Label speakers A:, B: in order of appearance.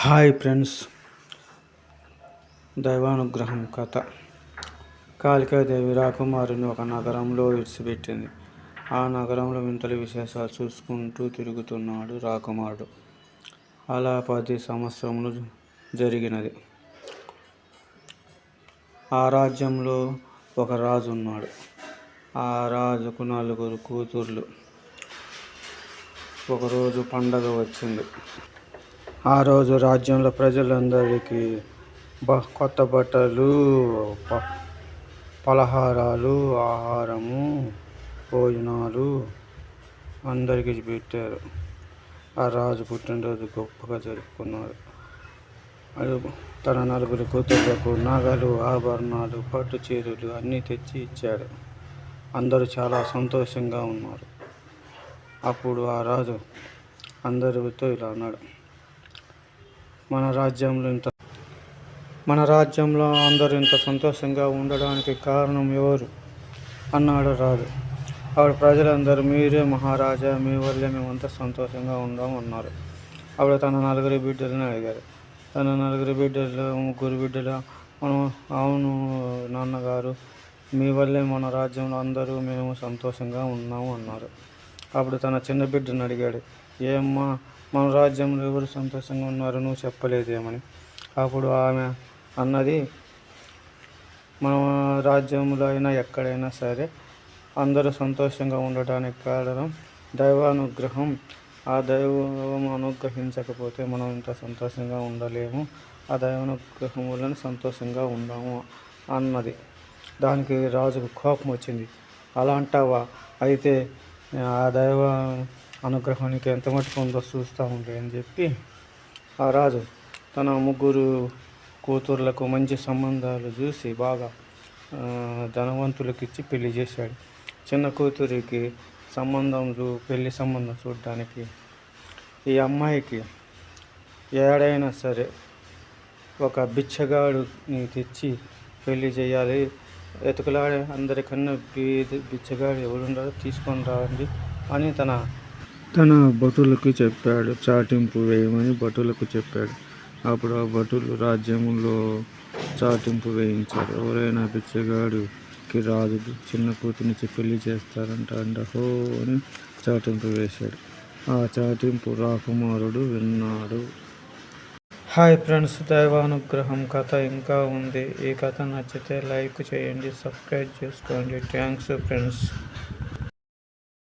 A: Hi friends. దైవానుగ్రహం కథ. కాళికాదేవి రాకుమారుని ఒక నగరంలో విడిచిపెట్టింది. ఆ నగరంలో వింతలు విశేషాలు చూసుకుంటూ తిరుగుతున్నాడు రాకుమారుడు. అలా పది సంవత్సరములు జరిగినది. ఆ రాజ్యంలో ఒక రాజు ఉన్నాడు. ఆ రాజుకు నలుగురు కూతుర్లు. ఒకరోజు పండగ వచ్చింది. ఆ రోజు రాజ్యంలో ప్రజలందరికీ బ కొత్త బట్టలు ప పలహారాలు ఆహారము భోజనాలు అందరికీ పెట్టారు. ఆ రాజు పుట్టినరోజు గొప్పగా జరుపుకున్నారు. అది తన నలుగురు కూతుర్లకు నగలు ఆభరణాలు పట్టు చీరలు అన్నీ తెచ్చి ఇచ్చాడు అందరూ చాలా సంతోషంగా ఉన్నారు. అప్పుడు ఆ రాజు అందరితో ఇలా అన్నాడు. మన రాజ్యంలో ఇంత మన రాజ్యంలో అందరూ ఇంత సంతోషంగా ఉండడానికి కారణం ఎవరు? అన్నాడు రాజు. ఆవిడ ప్రజలందరూ మీరే మహారాజా మీ వల్లే మేమంతా సంతోషంగా ఉందాం అన్నారు. ఆవిడ తన నలుగురి బిడ్డలను అడిగారు. తన నలుగురి బిడ్డలు ముగ్గురు బిడ్డలు మనం అవును నాన్నగారు మీ వల్లే మన రాజ్యంలో అందరూ మేము సంతోషంగా ఉన్నాము అన్నారు. అప్పుడు తన చిన్న బిడ్డను అడిగాడు. ఏమ్మా మన రాజ్యంలో ఎవరు సంతోషంగా ఉన్నారు నువ్వు చెప్పలేదేమని అప్పుడు ఆమె అన్నది మన రాజ్యంలో అయినా ఎక్కడైనా సరే అందరూ సంతోషంగా ఉండటానికి కారణం దైవానుగ్రహం. ఆ దైవం అనుగ్రహించకపోతే మనం ఇంత సంతోషంగా ఉండలేము. ఆ దైవానుగ్రహం వలన సంతోషంగా ఉందాము అన్నది. దానికి రాజుకు కోపం వచ్చింది. అలా అంటావా? అయితే ఆ దైవ అనుగ్రహానికి ఎంత మటుకు ఉందో చూస్తూ ఉండే అని చెప్పి ఆ రాజు తన ముగ్గురు కూతుర్లకు మంచి సంబంధాలు చూసి బాగా ధనవంతులకు ఇచ్చి పెళ్ళి చేశాడు. చిన్న కూతురికి సంబంధం చూ పెళ్ళి సంబంధం చూడడానికి ఈ అమ్మాయికి ఏడైనా సరే ఒక బిచ్చగాడుని తెచ్చి పెళ్ళి చేయాలి. ఎతుకులాడే అందరికన్నా బిచ్చగాడు ఎవరుండాలో తీసుకొని రాండి అని తన తన భటులకు చెప్పాడు చాటింపు వేయమని భటులకు చెప్పాడు. అప్పుడు ఆ భటులు రాజ్యంలో చాటింపు వేయించారు. ఎవరైనా బిచ్చగాడుకి రాజు చిన్న కూతురినిచ్చి పెళ్ళి చేస్తారంట అండహో అని చాటింపు వేశాడు. ఆ చాటింపు రాకుమారుడు విన్నాడు. హాయ్ ఫ్రెండ్స్ దైవానుగ్రహం కథ ఇంకా ఉంది. ఈ కథ నచ్చితే లైక్ చేయండి సబ్స్క్రైబ్ చేసుకోండి. Thanks friends.